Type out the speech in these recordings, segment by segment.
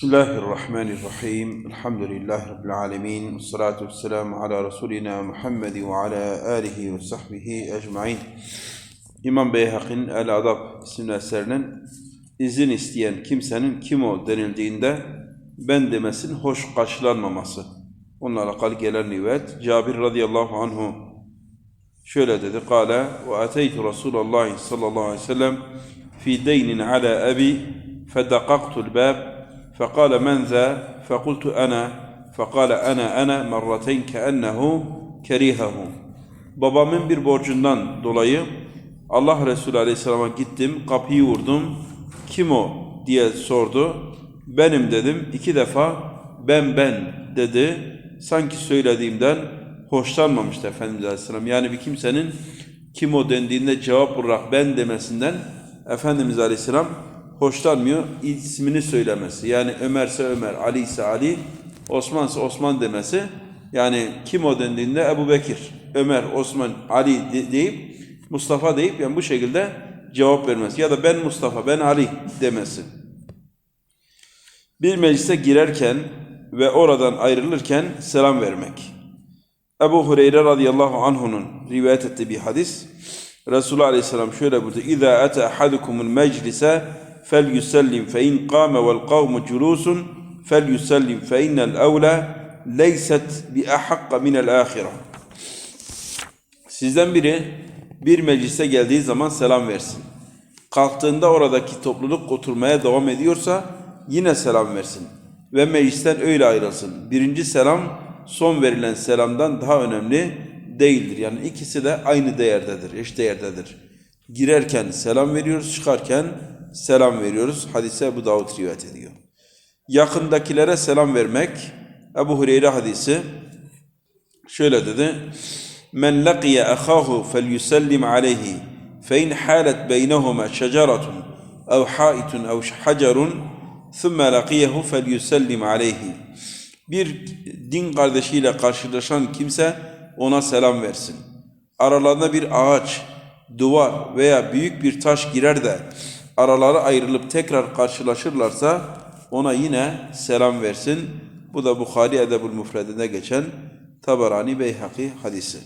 Bismillahirrahmanirrahim. Elhamdülillahi Rabbil alemin. Salatu vesselamu ala Resulina Muhammed ve ala alihi ve sahbihi ecmain. İmam Beyhak'in El Adab isimli eserinin izin isteyen kimsenin kim o denildiğinde ben demesinin hoş karşılanmaması. Onunla alakalı gelen rivayet. Cabir radıyallahu anhu şöyle dedi. Kale ve ateytu Resulallah sallallahu aleyhi ve sellem fi deynin ala abi fedakaktul bab فقال من ذا فقلت أنا فقال أنا أنا مرتين كأنه كريهه Babamın bir borcundan dolayı Allah Resulü Aleyhisselam'a gittim, kapıyı vurdum. Kim o diye sordu. Benim dedim. iki defa ben ben dedi. Sanki söylediğimden hoşlanmamıştı Efendimiz Aleyhisselam. Yani bir kimsenin kim o dendiğinde cevap olarak ben demesinden Efendimiz Aleyhisselam hoşlanmıyor. ismini söylemesi. Yani Ömerse Ömer, Ali ise Ali, Osmansa Osman demesi. Yani kim o dendiğinde Ebu Bekir, Ömer, Osman, Ali de- deyip Mustafa deyip yani bu şekilde cevap vermesi. Ya da ben Mustafa, ben Ali demesi. Bir meclise girerken ve oradan ayrılırken selam vermek. Ebu Hureyre radıyallahu anhu'nun rivayet ettiği bir hadis. Resulullah aleyhisselam şöyle buyurdu. İza ata ahadukumul meclise vel kavmu culusun fel yusellim fe innel evla leyset bi ahakka minel ahire. Sizden biri bir meclise geldiği zaman selam versin. Kalktığında oradaki topluluk oturmaya devam ediyorsa yine selam versin. Ve meclisten öyle ayrılsın. Birinci selam son verilen selamdan daha önemli değildir. Yani ikisi de aynı değerdedir, eş değerdedir. Girerken selam veriyoruz, çıkarken selam veriyoruz. Hadise Ebu Davud rivayet ediyor. Yakındakilere selam vermek, Ebu Hureyre hadisi şöyle dedi. Men laqiya ahahu felyusellim aleyhi fe in halet beynehuma şeceratun ev haitun ev hacerun thumme laqiyehu felyusellim aleyhi. Bir din kardeşiyle karşılaşan kimse ona selam versin. Aralarında bir ağaç, duvar veya büyük bir taş girer de araları ayrılıp tekrar karşılaşırlarsa ona yine selam versin. Bu da Bukhari Edebul Mufredinde geçen Tabarani Beyhaki hadisi.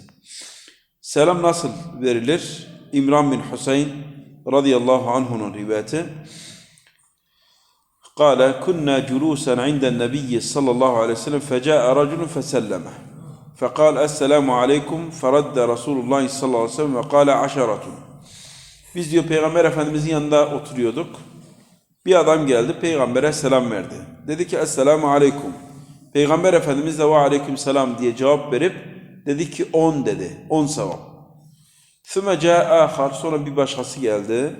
Selam nasıl verilir? İmran bin Hüseyin radıyallahu anh'unun rivayeti. قال كنا جلوسا عند النبي صلى الله عليه وسلم فجاء رجل فسلمه فقال السلام عليكم فرد رسول الله صلى الله عليه وسلم وقال عشرة biz diyor Peygamber Efendimizin yanında oturuyorduk. Bir adam geldi peygambere selam verdi. Dedi ki Esselamu Aleyküm. Peygamber Efendimiz de ve Aleyküm Selam diye cevap verip dedi ki on dedi. on sevap. Süme ca'ahar sonra bir başkası geldi.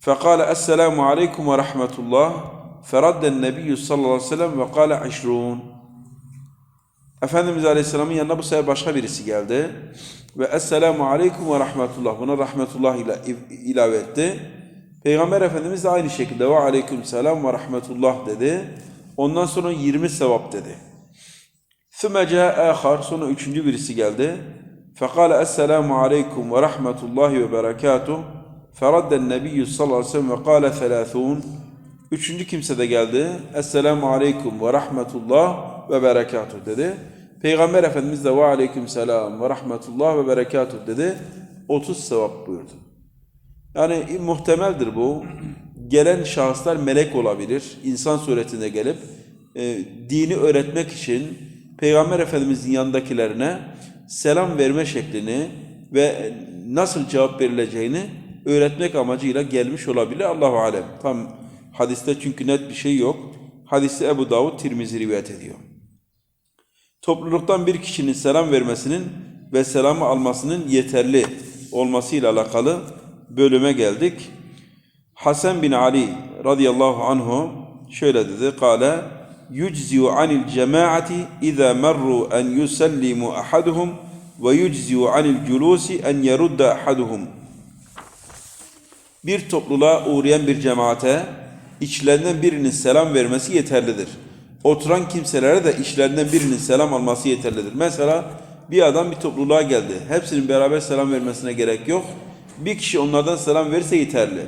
Fekale Esselamu Aleyküm ve Rahmetullah. Feradden Nebiyyü sallallahu aleyhi ve sellem ve kale işrûn. Efendimiz Aleyhisselam'ın yanına bu sefer başka birisi geldi. Ve Esselamu Aleyküm ve Rahmetullah. Buna Rahmetullah ile ilave etti. Peygamber Efendimiz de aynı şekilde ve Aleyküm Selam ve Rahmetullah dedi. Ondan sonra 20 sevap dedi. Sümece ahar sonra üçüncü birisi geldi. Fekale Esselamu Aleyküm ve Rahmetullahi ve Berekatuh. Feradden Nebiyyü sallallahu aleyhi ve sellem ve kâle 30. Üçüncü kimse de geldi. Esselamu Aleyküm ve Rahmetullah ve berekatuh dedi. Peygamber Efendimiz de ve aleyküm selam ve rahmetullah ve berekatuh dedi. 30 sevap buyurdu. Yani muhtemeldir bu. Gelen şahıslar melek olabilir. insan suretinde gelip e, dini öğretmek için Peygamber Efendimizin yanındakilerine selam verme şeklini ve nasıl cevap verileceğini öğretmek amacıyla gelmiş olabilir. Allahu alem. Tam hadiste çünkü net bir şey yok. Hadisi Ebu Davud Tirmizi rivayet ediyor. Topluluktan bir kişinin selam vermesinin ve selamı almasının yeterli olmasıyla alakalı bölüme geldik. Hasan bin Ali radıyallahu anhu şöyle dedi. Kale yücziu anil cemaati iza merru en yusallimu ahaduhum ve yücziu anil culusi en yerudda ahaduhum. Bir topluluğa uğrayan bir cemaate içlerinden birinin selam vermesi yeterlidir. Oturan kimselere de içlerinden birinin selam alması yeterlidir. Mesela bir adam bir topluluğa geldi. Hepsinin beraber selam vermesine gerek yok. Bir kişi onlardan selam verirse yeterli.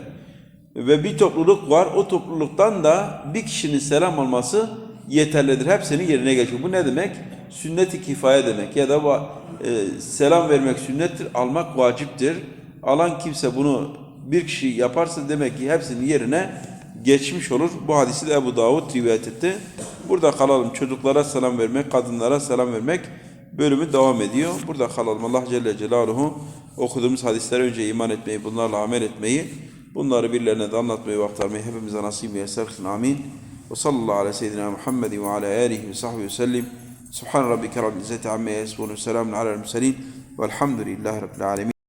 ve bir topluluk var. O topluluktan da bir kişinin selam alması yeterlidir. Hepsinin yerine geçiyor. Bu ne demek? Sünnet-i kifaye demek. Ya da e, selam vermek sünnettir, almak vaciptir. Alan kimse bunu bir kişi yaparsa demek ki hepsinin yerine geçmiş olur. Bu hadisi de Ebu Davud rivayet etti. Burada kalalım. Çocuklara selam vermek, kadınlara selam vermek bölümü devam ediyor. Burada kalalım. Allah Celle Celaluhu okuduğumuz hadislere önce iman etmeyi, bunlarla amel etmeyi, bunları birilerine de anlatmayı ve aktarmayı hepimize nasip kılsın. Amin. Ve sallallahu aleyhi ve seyyidina Muhammedin ve ala alihi ve sahbihi ve sellim. Subhan rabbike rabbil izzeti amme yasifun ve selamun alel murselin. Velhamdülillahi rabbil alemin.